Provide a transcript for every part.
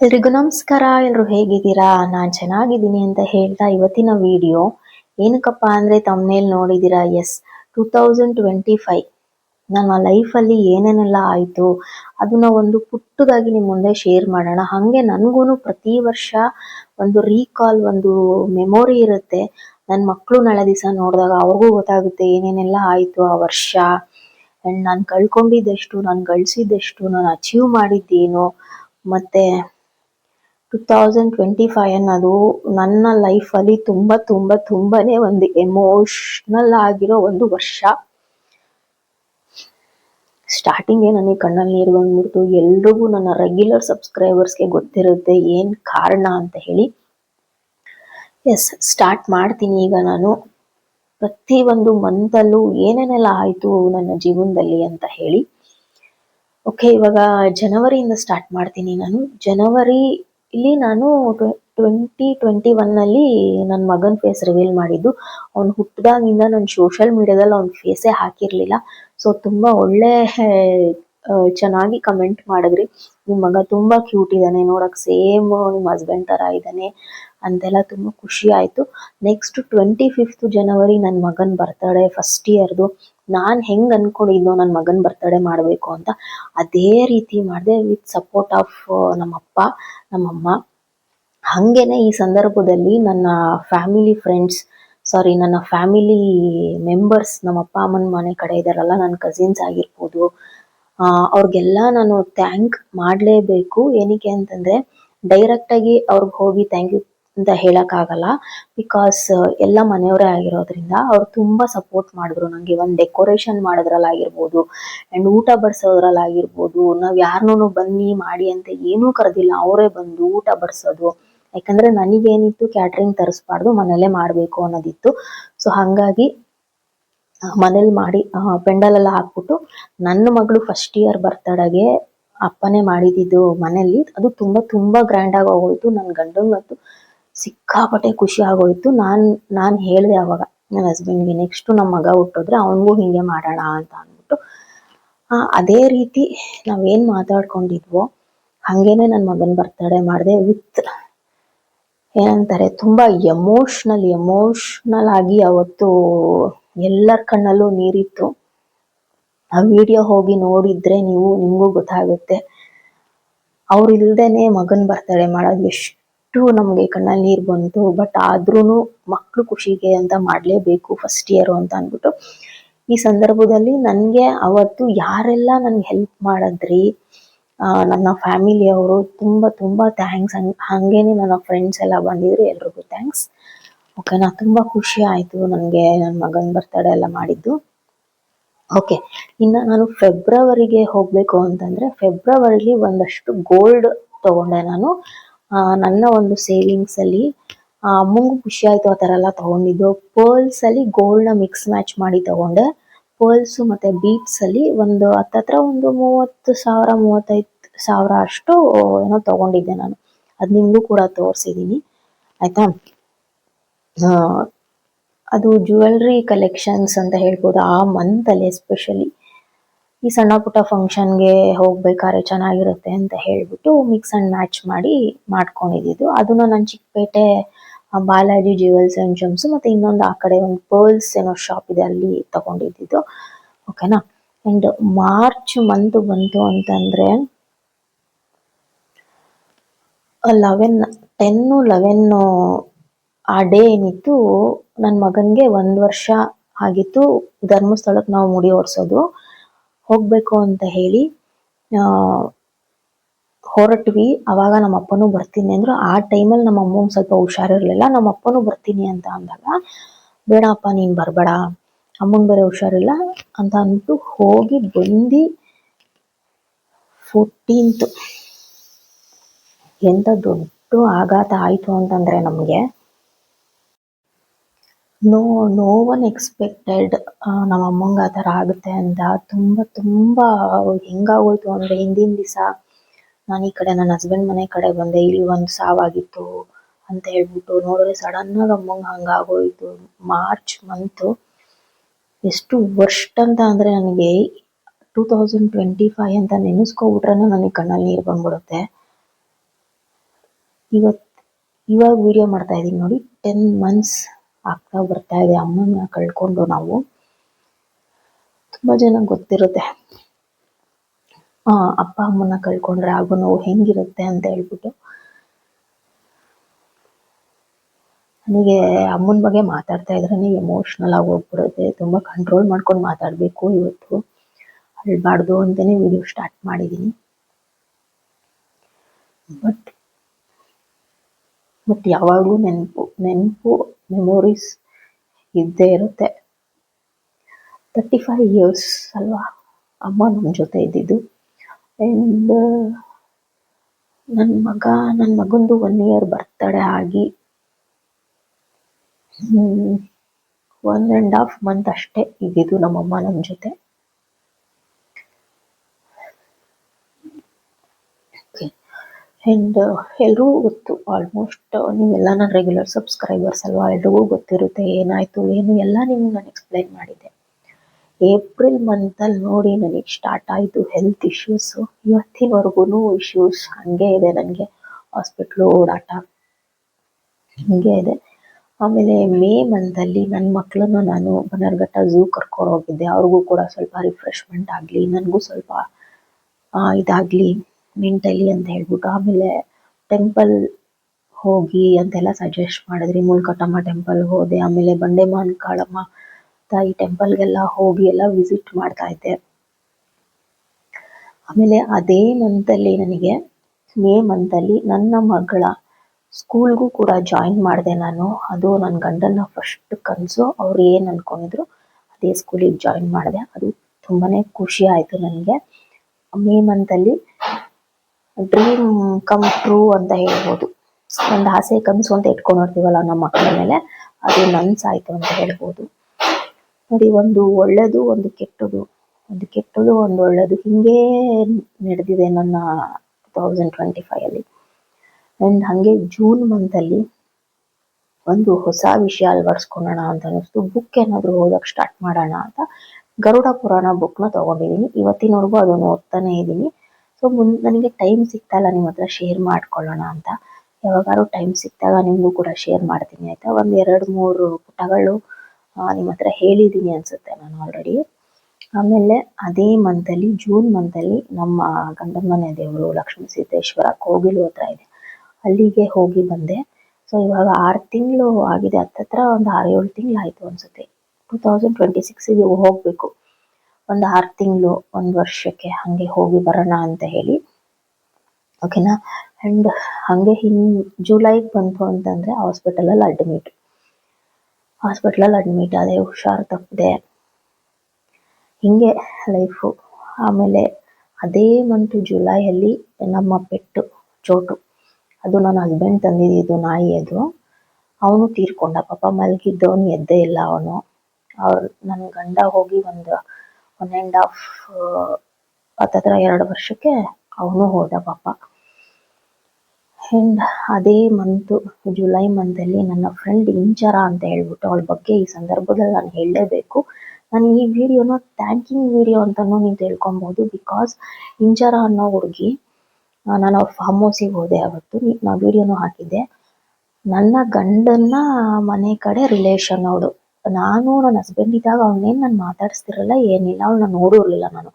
ಎಲ್ರಿಗೂ ನಮಸ್ಕಾರ. ಎಲ್ಲರೂ ಹೇಗಿದ್ದೀರಾ? ನಾನು ಚೆನ್ನಾಗಿದ್ದೀನಿ ಅಂತ ಹೇಳ್ತಾ ಇವತ್ತಿನ ವಿಡಿಯೋ ಏನಕ್ಕಪ್ಪ ಅಂದ್ರೆ ತಮ್ಮನೇಲಿ ನೋಡಿದ್ದೀರಾ? Yes two thousand twenty five ನನ್ನ ಲೈಫಲ್ಲಿ ಏನೇನೆಲ್ಲ ಆಯಿತು ಅದನ್ನ ಒಂದು ಪುಟ್ಟದಾಗಿ ನಿಮ್ಮ ಮುಂದೆ ಶೇರ್ ಮಾಡೋಣ. ಹಾಗೆ ನನಗೂ ಪ್ರತಿ ವರ್ಷ ಒಂದು ರೀಕಾಲ್ ಒಂದು ಮೆಮೊರಿ ಇರುತ್ತೆ. ನನ್ನ ಮಕ್ಕಳು ನಾಳೆ ದಿವಸ ನೋಡಿದಾಗ ಅವ್ರಿಗೂ ಗೊತ್ತಾಗುತ್ತೆ ಏನೇನೆಲ್ಲ ಆಯಿತು ಆ ವರ್ಷ. ಆ್ಯಂಡ್ ನಾನು ಕಳ್ಕೊಂಡಿದ್ದಷ್ಟು, ನಾನು ಗಳಿಸಿದ್ದೆಷ್ಟು, ನಾನು ಅಚೀವ್ ಮಾಡಿದ್ದೇನು, ಮತ್ತು ಟೂ ತೌಸಂಡ್ ಟ್ವೆಂಟಿ ಫೈವ್ ಅನ್ನೋದು ನನ್ನ ಲೈಫಲ್ಲಿ ತುಂಬ ತುಂಬ, ತುಂಬಾನೇ ಒಂದು ಎಮೋಷ್ನಲ್ ಆಗಿರೋ ಒಂದು ವರ್ಷ. ಸ್ಟಾರ್ಟಿಂಗೇ ನನಗೆ ಕಣ್ಣಲ್ಲಿ ನೀರು ಬಂದ್ಬಿಡ್ತು. ಎಲ್ರಿಗೂ ನನ್ನ ರೆಗ್ಯುಲರ್ ಸಬ್ಸ್ಕ್ರೈಬರ್ಸ್ಗೆ ಗೊತ್ತಿರುತ್ತೆ ಏನು ಕಾರಣ ಅಂತ ಹೇಳಿ. ಎಸ್ ಸ್ಟಾರ್ಟ್ ಮಾಡ್ತೀನಿ ಈಗ ನಾನು. ಪ್ರತಿ ಒಂದು ಮಂತಲ್ಲೂ ಏನೇನೆಲ್ಲ ಆಯಿತು ನನ್ನ ಜೀವನದಲ್ಲಿ ಅಂತ ಹೇಳಿ. ಓಕೆ ಇವಾಗ ಜನವರಿಯಿಂದ ಸ್ಟಾರ್ಟ್ ಮಾಡ್ತೀನಿ ನಾನು. ಜನವರಿ ಇಲ್ಲಿ ನಾನು ಟ್ವೆಂಟಿ ಟ್ವೆಂಟಿ ಒನ್ನಲ್ಲಿ ನನ್ನ ಮಗನ ಫೇಸ್ ರಿವೀಲ್ ಮಾಡಿದ್ದು. ಅವ್ನು ಹುಟ್ಟಿದಾಗಿಂದ ನಾನು ಸೋಷಿಯಲ್ ಮೀಡಿಯಾದಲ್ಲಿ ಅವ್ನ ಫೇಸೇ ಹಾಕಿರಲಿಲ್ಲ. ಸೊ ತುಂಬ ಒಳ್ಳೆ ಚೆನ್ನಾಗಿ ಕಮೆಂಟ್ ಮಾಡಿದ್ರಿ. ನಿಮ್ಮ ಮಗ ತುಂಬ ಕ್ಯೂಟ್ ಇದ್ದಾನೆ ನೋಡಕ್ ಸೇಮ್ ನಿಮ್ಮ ಹಸ್ಬೆಂಡ್ ಥರ ಇದ್ದಾನೆ ಅಂತೆಲ್ಲ ತುಂಬ ಖುಷಿ ಆಯಿತು. ನೆಕ್ಸ್ಟ್ ಟ್ವೆಂಟಿ ಫಿಫ್ತ್ ಜನವರಿ ನನ್ನ ಮಗನ ಬರ್ತಡೇ ಫಸ್ಟ್ ಇಯರ್ದು ನಾನು ಹೆಂಗ್ ಅನ್ಕೊಂಡಿದ್ನೋ ನನ್ನ ಮಗನ ಬರ್ತಡೇ ಮಾಡಬೇಕು ಅಂತ, ಅದೇ ರೀತಿ ಮಾಡಿದೆ ವಿತ್ ಸಪೋರ್ಟ್ ಆಫ್ ನಮ್ಮಪ್ಪ ನಮ್ಮಮ್ಮ ಹಾಗೇನೆ ಈ ಸಂದರ್ಭದಲ್ಲಿ ನನ್ನ ಫ್ಯಾಮಿಲಿ ಫ್ರೆಂಡ್ಸ್ ಸಾರಿ ನನ್ನ ಫ್ಯಾಮಿಲಿ ಮೆಂಬರ್ಸ್ ನಮ್ಮ ಅಪ್ಪ, ಅಮ್ಮನ ಮನೆ ಕಡೆ ಇದ್ದಾರಲ್ಲ ನನ್ನ ಕಸಿನ್ಸ್ ಆಗಿರ್ಬೋದು ಅವ್ರಿಗೆಲ್ಲ ನಾನು ಥ್ಯಾಂಕ್ ಮಾಡಲೇಬೇಕು. ಏನಕ್ಕೆ ಅಂತಂದರೆ ಡೈರೆಕ್ಟಾಗಿ ಅವ್ರಿಗೆ ಹೋಗಿ ಥ್ಯಾಂಕ್ ಯು ಅಂತ ಹೇಳಕ್ಕಾಗಲ್ಲ. ಬಿಕಾಸ್ ಎಲ್ಲ ಮನೆಯವರೇ ಆಗಿರೋದ್ರಿಂದ ಅವ್ರು ತುಂಬಾ ಸಪೋರ್ಟ್ ಮಾಡಿದ್ರು ನನಗೆ ಒಂದು ಡೆಕೋರೇಷನ್ ಮಾಡೋದ್ರಲ್ಲಾಗಿರ್ಬೋದು ಅಂಡ್ ಊಟ ಬಡಿಸೋದ್ರಲ್ಲಾಗಿರ್ಬೋದು. ನಾವು ಯಾರನ್ನೂ ಬನ್ನಿ, ಮಾಡಿ ಅಂತ ಏನೂ ಕರೆದಿಲ್ಲ. ಅವರೇ ಬಂದು ಊಟ ಬಡಿಸೋದು. ಯಾಕಂದ್ರೆ ನನಗೇನಿತ್ತು ಕ್ಯಾಟ್ರಿಂಗ್ ತರಿಸ್ಬಾರ್ದು ಮನೇಲೆ ಮಾಡಬೇಕು ಅನ್ನೋದಿತ್ತು. ಸೊ ಹಾಗಾಗಿ ಮನೇಲಿ ಮಾಡಿ ಪೆಂಡಲ್ ಎಲ್ಲ ಹಾಕ್ಬಿಟ್ಟು ನನ್ನ ಮಗಳು ಫಸ್ಟ್ ಇಯರ್ ಬರ್ತಡೆಗೆ ಅಪ್ಪನೇ ಮಾಡಿದ್ದು ಮನೇಲಿ ಅದು ತುಂಬಾ ತುಂಬಾ ಗ್ರ್ಯಾಂಡ್ ಆಗಿ ಹೋಗೋಯ್ತು ನನ್ನ ಗಂಡಂಗಂತೂ ಸಿಕ್ಕಾಪಟ್ಟೆ ಖುಷಿ ಆಗೋಯ್ತು. ನಾನು ನಾನು ಹೇಳಿದೆ ಅವಾಗ, ನನ್ನ ಹಸ್ಬೆಂಡ್ಗೆ ನೆಕ್ಸ್ಟು ನಮ್ಮ ಮಗ ಹುಟ್ಟಿದ್ರೆ ಅವನಿಗೂ ಹಿಂಗೆ ಮಾಡೋಣ ಅಂತ ಅಂದ್ಬಿಟ್ಟು ಅದೇ ರೀತಿ ನಾವೇನು ಮಾತಾಡ್ಕೊಂಡಿದ್ವೋ, ಹಾಗೇನೆ ನನ್ನ ಮಗನ ಬರ್ತಡೇ ಮಾಡಿದೆ ವಿತ್ ಏನಂತಾರೆ, ತುಂಬ ಎಮೋಷ್ನಲ್ ಎಮೋಷ್ನಲ್ ಆಗಿ ಅವತ್ತು ಎಲ್ಲರ ಕಣ್ಣಲ್ಲೂ ನೀರಿತ್ತು. ಆ ವಿಡಿಯೋ ಹೋಗಿ ನೋಡಿದ್ರೆ ನೀವು, ನಿಮಗೂ ಗೊತ್ತಾಗುತ್ತೆ. ಅವ್ರು ಇಲ್ದೇನೆ ಮಗನ ಬರ್ತಡೇ ಮಾಡೋದು ಎಷ್ಟು ನಮಗೆ ಕಣ್ಣಲ್ಲಿ ನೀರು ಬಂತು. ಬಟ್ ಆದ್ರೂ ಮಕ್ಕಳು ಖುಷಿಗೆ ಅಂತ ಮಾಡಲೇಬೇಕು ಫಸ್ಟ್ ಇಯರ್ ಅಂತ ಅಂದ್ಬಿಟ್ಟು. ಈ ಸಂದರ್ಭದಲ್ಲಿ ನನಗೆ ಅವತ್ತು ಯಾರೆಲ್ಲ ನನಗೆ ಹೆಲ್ಪ್ ಮಾಡಿದ್ರಿ ನನ್ನ ಫ್ಯಾಮಿಲಿಯವರು ತುಂಬಾ ತುಂಬಾ ಥ್ಯಾಂಕ್ಸ್ ಹಂಗೆ, ಹಾಗೇನೆ ನನ್ನ ಫ್ರೆಂಡ್ಸ್ ಎಲ್ಲ ಬಂದಿದ್ರು, ಎಲ್ರಿಗೂ ಥ್ಯಾಂಕ್ಸ್ ಓಕೆ ನಾ ತುಂಬಾ ಖುಷಿ ಆಯ್ತು ನನಗೆ ನನ್ನ ಮಗನ ಬರ್ತಡೇ ಎಲ್ಲ ಮಾಡಿದ್ದು. ಓಕೆ ಇನ್ನು ನಾನು ಫೆಬ್ರವರಿಗೆ ಹೋಗಬೇಕು ಅಂತಂದ್ರೆ ಫೆಬ್ರವರಿಲಿ ಒಂದಷ್ಟು ಗೋಲ್ಡ್ ತಗೊಂಡೆ ನಾನು. ನನ್ನ ಒಂದು ಸೇವಿಂಗ್ಸ್ ಅಲ್ಲಿ ಅಮ್ಮಂಗೂ ಖುಷಿ ಆಯಿತು ಆ ಥರ ಎಲ್ಲ ತಗೊಂಡಿದ್ದು. ಪರ್ಲ್ಸ್ ಅಲ್ಲಿ ಗೋಲ್ಡ್ನ ಮಿಕ್ಸ್ ಮ್ಯಾಚ್ ಮಾಡಿ ತಗೊಂಡೆ. ಪರ್ಲ್ಸ್ ಮತ್ತೆ ಬೀಟ್ಸ್ ಅಲ್ಲಿ ಒಂದು ಹತ್ತತ್ರ ಒಂದು ಮೂವತ್ತು ಸಾವಿರ, ಮೂವತ್ತೈದು ಸಾವಿರ ಅಷ್ಟು ಏನೋ ತಗೊಂಡಿದ್ದೆ ನಾನು. ಅದು ನಿಮಗೂ ಕೂಡ ತೋರಿಸಿದ್ದೀನಿ ಆಯ್ತಾ? ಅದು ಜ್ಯುವೆಲ್ರಿ ಕಲೆಕ್ಷನ್ಸ್ ಅಂತ ಹೇಳ್ಬೋದು. ಆ ಮಂತಲ್ಲಿ ಎಸ್ಪೆಷಲಿ ಈ ಸಣ್ಣ ಪುಟ್ಟ ಫಂಕ್ಷನ್ಗೆ ಹೋಗ್ಬೇಕಾದ್ರೆ ಚೆನ್ನಾಗಿರುತ್ತೆ ಅಂತ ಹೇಳ್ಬಿಟ್ಟು ಮಿಕ್ಸ್ ಅಂಡ್ ಮ್ಯಾಚ್ ಮಾಡಿ ಮಾಡ್ಕೊಂಡಿದ್ದು ಅದನ್ನ ನಾನು Chikkapete Balaji jewels and gems ಮತ್ತೆ ಇನ್ನೊಂದು ಆ ಕಡೆ ಒಂದು ಪರ್ಲ್ಸ್ ಏನೋ ಶಾಪ್ ಇದೆ ಅಲ್ಲಿ ತಗೊಂಡಿದ್ದು ಓಕೆನಾ ಆ್ಯಂಡ್ ಮಾರ್ಚ್ ಮಂತ್ ಬಂತು ಅಂತಂದ್ರೆ ಲೆವೆನ್ ಟೆನ್ನು ಲೆವೆನ್ನು ಆ ಡೇ ಏನಿತ್ತು ನನ್ನ ಮಗನಿಗೆ ಒಂದು ವರ್ಷ ಆಗಿತ್ತು. ಧರ್ಮಸ್ಥಳಕ್ಕೆ ನಾವು ಮುಡಿ ಓಡಿಸೋದು ಹೋಗಬೇಕು ಅಂತ ಹೇಳಿ ಹೊರಟ್ವಿ. ಅವಾಗ ನಮ್ಮ ಅಪ್ಪನೂ ಬರ್ತೀನಿ ಅಂದ್ರು. ಆ ಟೈಮಲ್ಲಿ ನಮ್ಮ ಅಮ್ಮ ಸ್ವಲ್ಪ ಹುಷಾರಿರ್ಲಿಲ್ಲ. ನಮ್ಮ ಅಪ್ಪನೂ ಬರ್ತೀನಿ ಅಂತ ಅಂದಾಗ, ಬೇಡಪ್ಪ, ನೀನು ಬರಬೇಡ. ಅಮ್ಮನ್ ಬೇರೆ ಹುಷಾರಿಲ್ಲ ಅಂತ ಅಂದ್ಬಿಟ್ಟು ಹೋಗಿ ಬಂದು ಫೋರ್ಟೀನ್ತ್ ಎಂಥ ದೊಡ್ಡ ಆಘಾತ ಆಯಿತು ಅಂತಂದರೆ ನಮಗೆ ನೋ ನೋ ಒನ್ ಎಕ್ಸ್ಪೆಕ್ಟೆಡ್ ನಮ್ಮ ಅಮ್ಮಂಗೆ ಆ ಥರ ಆಗುತ್ತೆ ಅಂತ. ತುಂಬ ತುಂಬ ಹೆಂಗಾಗೋಯ್ತು ಅಂದರೆ ಹಿಂದಿನ ದಿವಸ ನಾನು ಈ ಕಡೆ ನನ್ನ ಹಸ್ಬೆಂಡ್ ಮನೆ ಕಡೆ ಬಂದೆ. ಇಲ್ಲಿ ಒಂದು ಸಾವಾಗಿತ್ತು ಅಂತ ಹೇಳ್ಬಿಟ್ಟು ನೋಡಿದ್ರೆ ಸಡನ್ನಾಗಿ ಅಮ್ಮಂಗೆ ಹಂಗಾಗೋಯ್ತು. ಮಾರ್ಚ್ ಮಂತು ಎಷ್ಟು ವರ್ಷ ಅಂತ ಅಂದರೆ ನನಗೆ ಟೂ ತೌಸಂಡ್ ಟ್ವೆಂಟಿ ಫೈವ್ ಅಂತ ನೆನೆಸ್ಕೊಬಿಟ್ರೆ ನನಗೆ ಕಣ್ಣಲ್ಲಿ ನೀರು ಬಂದ್ಬಿಡುತ್ತೆ. ಇವತ್ತು ಇವಾಗ ವಿಡಿಯೋ ಮಾಡ್ತಾ ಇದ್ದೀನಿ ನೋಡಿ ಟೆನ್ ಮಂತ್ಸ್ ಆಗ್ತಾ ಬರ್ತಾ ಇದೆ ಅಮ್ಮನ ಕಳ್ಕೊಂಡು ನಾವು. ತುಂಬಾ ಜನ ಗೊತ್ತಿರುತ್ತೆ. ಆ, ಅಪ್ಪ ಅಮ್ಮನ ಕಳ್ಕೊಂಡ್ರೆ ಆಗೋ ನೋವು ಹೆಂಗಿರುತ್ತೆ ಅಂತ ಹೇಳ್ಬಿಟ್ಟು. ನನಗೆ ಅಮ್ಮನ ಬಗ್ಗೆ ಮಾತಾಡ್ತಾ ಇದ್ರೇನೆ ಎಮೋಷ್ನಲ್ ಆಗಿ ಹೋಗ್ಬಿಡುತ್ತೆ. ತುಂಬಾ ಕಂಟ್ರೋಲ್ ಮಾಡ್ಕೊಂಡು ಮಾತಾಡಬೇಕು ಇವತ್ತು. ಅಳ್ಬಾರ್ದು ಅಂತಲೇ ವಿಡಿಯೋ ಸ್ಟಾರ್ಟ್ ಮಾಡಿದ್ದೀನಿ ಬಟ್ ಬಟ್ ಯಾವಾಗಲೂ ನೆನಪು ನೆನಪು ಮೆಮೊರೀಸ್ ಇದ್ದೇ ಇರುತ್ತೆ. ತರ್ಟಿ ಫೈವ್ ಇಯರ್ಸ್ ಅಲ್ವಾ? ಅಮ್ಮ ನಮ್ಮ ಜೊತೆ ಇದ್ದಿದ್ದು. ಆ್ಯಂಡ್ ನನ್ನ ಮಗ ನನ್ನ ಮಗಂದು ಒನ್ ಇಯರ್ ಬರ್ತಡೇ ಆಗಿ ಒನ್ ಆ್ಯಂಡ್ ಹಾಫ್ ಮಂತ್ ಅಷ್ಟೇ ಇದ್ದಿದ್ದು ನಮ್ಮಮ್ಮ ನಮ್ಮ ಜೊತೆ. ಆ್ಯಂಡ್ ಎಲ್ರಿಗೂ ಗೊತ್ತು ಆಲ್ಮೋಸ್ಟ್ ನೀವೆಲ್ಲ ನನ್ನ ರೆಗ್ಯುಲರ್ ಸಬ್ಸ್ಕ್ರೈಬರ್ಸ್ ಅಲ್ವಾ? ಎಲ್ರಿಗೂ ಗೊತ್ತಿರುತ್ತೆ ಏನಾಯಿತು, ಏನು ಎಲ್ಲ ನಿಮ್ಗೆ ನಾನು ಎಕ್ಸ್ಪ್ಲೈನ್ ಮಾಡಿದ್ದೆ ಏಪ್ರಿಲ್ ಮಂತಲ್ಲಿ ನೋಡಿ ನನಗೆ ಸ್ಟಾರ್ಟ್ ಆಯಿತು ಹೆಲ್ತ್ ಇಶ್ಯೂಸು ಇವತ್ತಿನವರೆಗೂ ಇಶ್ಯೂಸ್ ಹಾಗೆ ಇದೆ ನನಗೆ. ಹಾಸ್ಪಿಟ್ಲು ಓಡಾಟ ಹಿಂಗೆ ಇದೆ. ಆಮೇಲೆ ಮೇ ಮಂತಲ್ಲಿ ನನ್ನ ಮಕ್ಕಳನ್ನು ನಾನು ಬನರ್ಘಟ್ಟ ಝೂ ಕರ್ಕೊಂಡು ಹೋಗಿದ್ದೆ. ಅವ್ರಿಗೂ ಕೂಡ ಸ್ವಲ್ಪ ರಿಫ್ರೆಶ್ಮೆಂಟ್ ಆಗಲಿ, ನನಗೂ ಸ್ವಲ್ಪ ಇದಾಗ್ಲಿ. ಮೆಂಟಲಿ ಅಂತ ಹೇಳ್ಬಿಟ್ಟು ಆಮೇಲೆ ಟೆಂಪಲ್ ಹೋಗಿ ಅಂತೆಲ್ಲ ಸಜೆಸ್ಟ್ ಮಾಡಿದ್ರಿ. ಮುಲ್ಕಟ್ಟಮ್ಮ ಟೆಂಪಲ್ ಹೋದೆ, ಆಮೇಲೆ ಬಂಡೆಮಾನ್ ಕಾಳಮ್ಮ ತಾಯಿ ಟೆಂಪಲ್ಗೆಲ್ಲ ಹೋಗಿ ಎಲ್ಲ ವಿಸಿಟ್ ಮಾಡ್ತಾ ಇದ್ದೆ. ಆಮೇಲೆ ಅದೇ ಮಂತಲ್ಲಿ ನನಗೆ ಮೇ ಮಂತಲ್ಲಿ ನನ್ನ ಮಗಳ ಸ್ಕೂಲ್ಗೂ ಕೂಡ ಜಾಯಿನ್ ಮಾಡಿದೆ ನಾನು. ಅದು ನನ್ನ ಗಂಡನ ಫಸ್ಟ್ ಕನಸು. ಅವ್ರು ಏನು ಅನ್ಕೊಂಡಿದ್ರು ಅದೇ ಸ್ಕೂಲಿಗೆ ಜಾಯಿನ್ ಮಾಡಿದೆ. ಅದು ತುಂಬಾನೇ ಖುಷಿ ಆಯಿತು ನನಗೆ. ಮೇ ಮಂತಲ್ಲಿ ಡ್ರೀಮ್ ಕಮ್ ಟ್ರೂ ಅಂತ ಹೇಳ್ಬೋದು. ಒಂದು ಆಸೆ ಕನಸು ಅಂತ ಇಟ್ಕೊಂಡಿರ್ತೀವಲ್ಲ ನಮ್ಮ ಮಕ್ಕಳ ಮೇಲೆ, ಅದು ನನ್ಸಾಯ್ತು ಅಂತ ಹೇಳ್ಬೋದು. ನೋಡಿ, ಒಂದು ಒಳ್ಳೇದು, ಒಂದು ಕೆಟ್ಟದು. ಒಂದು ಕೆಟ್ಟದು, ಒಂದು ಒಳ್ಳೇದು ಹಿಂಗೆ ನಡೆದಿದೆ ನನ್ನ ಟೂ ತೌಸಂಡ್ ಟ್ವೆಂಟಿ ಫೈವ್ ಅಲ್ಲಿ. ಅಂಡ್ ಹಂಗೆ ಜೂನ್ ಮಂತಲ್ಲಿ ಒಂದು ಹೊಸ ವಿಷಯ ಅಳವಡಿಸ್ಕೊಳ್ಳೋಣ ಅಂತ ಅನ್ನಿಸ್ತು. ಬುಕ್ ಏನಾದರೂ ಓದೋಕೆ ಸ್ಟಾರ್ಟ್ ಮಾಡೋಣ ಅಂತ ಗರುಡ ಪುರಾಣ ಬುಕ್ನ ತೊಗೊಂಡಿದ್ದೀನಿ. ಇವತ್ತಿನವರೆಗೂ ಅದನ್ನು ಓದ್ತಾನೆ ಇದ್ದೀನಿ. ಸೊ ಮುನ್, ನನಗೆ ಟೈಮ್ ಸಿಗ್ತಾಯಿಲ್ಲ ನಿಮ್ಮ ಹತ್ರ ಶೇರ್ ಮಾಡ್ಕೊಳ್ಳೋಣ ಅಂತ. ಯಾವಾಗಾದ್ರು ಟೈಮ್ ಸಿಕ್ತಾಗ ನಿಮಗೂ ಕೂಡ ಶೇರ್ ಮಾಡ್ತೀನಿ, ಆಯಿತಾ? ಒಂದು ಎರಡು, ಮೂರು ಪುಟಗಳು ನಿಮ್ಮ ಹತ್ರ ಹೇಳಿದ್ದೀನಿ ಅನಿಸುತ್ತೆ ನಾನು ಆಲ್ರೆಡಿ ಆಮೇಲೆ ಅದೇ ಮಂತಲ್ಲಿ ಜೂನ್ ಮಂತಲ್ಲಿ ನಮ್ಮ ಗಂಡನ ಮನೆ ದೇವರು ಲಕ್ಷ್ಮೀ ಸಿದ್ದೇಶ್ವರ ಕೋಗಿಲು ಹತ್ರ ಇದೆ. ಅಲ್ಲಿಗೆ ಹೋಗಿ ಬಂದೆ. ಸೊ ಇವಾಗ ಆರು ತಿಂಗಳು ಆಗಿದೆ. ಹತ್ತತ್ರ ಒಂದು ಆರು ಏಳು ತಿಂಗಳು ಆಯಿತು ಅನಿಸುತ್ತೆ. ಟೂ ತೌಸಂಡ್ ಟ್ವೆಂಟಿ ಸಿಕ್ಸಿಗೆ ಹೋಗಬೇಕು. ಒಂದು ಆರ್ ತಿಂಗಳು, ಒಂದು ವರ್ಷಕ್ಕೆ ಹಂಗೆ ಹೋಗಿ ಬರೋಣ ಅಂತ ಹೇಳಿ. ಓಕೆನಾ ಅಂಡ್ ಹಂಗೆ ಹಿಂಗ್ ಜುಲೈಗೆ ಬಂತು ಅಂತಂದ್ರೆ ಹಾಸ್ಪಿಟಲ್ ಅಲ್ಲಿ ಅಡ್ಮಿಟ್ ಹಾಸ್ಪಿಟ್ಲಲ್ಲಿ ಅಡ್ಮಿಟ್ ಆದೆ, ಹುಷಾರ್ ತಪ್ಪದೆ. ಹಿಂಗೆ ಲೈಫು ಆಮೇಲೆ ಅದೇ ಮಂತು ಜುಲೈಯಲ್ಲಿ ನಮ್ಮ ಪೆಟ್ಟು ಚೋಟು. ಅದು ನನ್ನ ಹಸ್ಬೆಂಡ್ ತಂದಿದ್ದು ನಾಯಿ ಅದು. ಅವನು ತೀರ್ಕೊಂಡ. ಪಾಪ ಮಲಗಿದ್ದವನು, ಎದ್ದೇ ಇಲ್ಲ ಅವನು. ಅವ್ರು ನನ್ನ ಗಂಡ ಹೋಗಿ ಒಂದು ಒನ್ ಆ್ಯಂಡ್ ಹಾಫ್ ಹತ್ತತ್ರ ಎರಡು ವರ್ಷಕ್ಕೆ ಅವನು ಹೋದ ಪಾಪ. ಆ್ಯಂಡ್ ಅದೇ ಮಂತು ಜುಲೈ ಮಂತಲ್ಲಿ ನನ್ನ ಫ್ರೆಂಡ್ ಇಂಚರ ಅಂತ ಹೇಳ್ಬಿಟ್ಟು ಅವಳ ಬಗ್ಗೆ ಈ ಸಂದರ್ಭದಲ್ಲಿ ನಾನು ಹೇಳಲೇಬೇಕು. ನಾನು ಈ ವಿಡಿಯೋನ ಥ್ಯಾಂಕಿಂಗ್ ವಿಡಿಯೋ ಅಂತಲೂ ನೀವು ತಿಳ್ಕೊಬೋದು ಬಿಕಾಸ್ ಇಂಚರ ಅನ್ನೋ ಹುಡುಗಿ ನಾನು ಅವ್ರ ಫಾರ್ಮ್ ಹೌಸಿಗೆ ಹೋದೆ ಅವತ್ತು. ನೀ- ನಾ ವಿಡಿಯೋನು ಹಾಕಿದ್ದೆ. ನನ್ನ ಗಂಡನ ಮನೆ ಕಡೆ ರಿಲೇಷನ್ ಅವಳು. ನಾನು ನನ್ನ ಹಸ್ಬೆಂಡ್ ಇದ್ದಾಗ ಅವಳನ್ನೇನು ನಾನು ಮಾತಾಡಿಸ್ತಿರಲ್ಲ, ಏನಿಲ್ಲ ಅವಳನ್ನ ನೋಡಿರಲಿಲ್ಲ ನಾನು.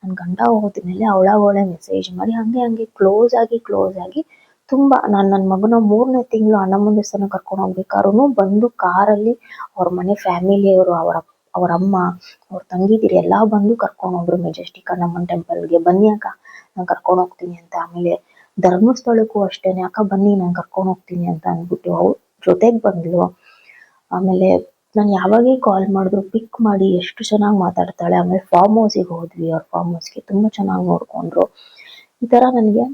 ನನ್ನ ಗಂಡ ಹೋದ್ಮೇಲೆ ಅವಳಾಗವಳೆ ಮೆಸೇಜ್ ಮಾಡಿ, ಹಾಗೆ ಹಂಗೆ ಕ್ಲೋಸ್ ಆಗಿ ಕ್ಲೋಸ್ ಆಗಿ ತುಂಬ ನಾನು ನನ್ನ ಮಗನ ಮೂರನೇ ತಿಂಗಳು ಅಣ್ಣಮ್ಮನ ದೇವಸ್ಥಾನ ಕರ್ಕೊಂಡು ಹೋಗ್ಬೇಕಾದ್ರೂ ಬಂದು ಕಾರಲ್ಲಿ ಅವ್ರ ಮನೆ ಫ್ಯಾಮಿಲಿಯವರು ಅವರ, ಅವ್ರ ಅಮ್ಮ, ಅವ್ರ ತಂಗಿದಿರು ಎಲ್ಲ ಬಂದು ಕರ್ಕೊಂಡು ಹೋದ್ರು. ಮೆಜೆಸ್ಟಿಕ್ ಅಣ್ಣಮ್ಮನ ಟೆಂಪಲ್ಗೆ ಬನ್ನಿ ಅಕ್ಕ, ನಾನು ಕರ್ಕೊಂಡು ಹೋಗ್ತೀನಿ ಅಂತ. ಆಮೇಲೆ ಧರ್ಮಸ್ಥಳಕ್ಕೂ ಅಷ್ಟೇನೆ, ಅಕ್ಕ, ಬನ್ನಿ, ನಾನು ಕರ್ಕೊಂಡು ಹೋಗ್ತೀನಿ ಅಂತ ಅಂದ್ಬಿಟ್ಟು ಅವ್ರ ಜೊತೆಗೆ ಬಂದ್ಲು. ಆಮೇಲೆ ನಾನು ಯಾವಾಗೇ ಕಾಲ್ ಮಾಡಿದ್ರು ಪಿಕ್ ಮಾಡಿ ಎಷ್ಟು ಚೆನ್ನಾಗಿ ಮಾತಾಡ್ತಾಳೆ, ಆಮೇಲೆ ಫಾರ್ಮ್ ಹೌಸಿಗೆ ಹೋದ್ವಿ, ಅವ್ರ ಫಾರ್ಮ್ ಹೌಸ್ಗೆ ತುಂಬ ಚೆನ್ನಾಗಿ ನೋಡ್ಕೊಂಡ್ರು. ಈ ಥರ ನನಗೆ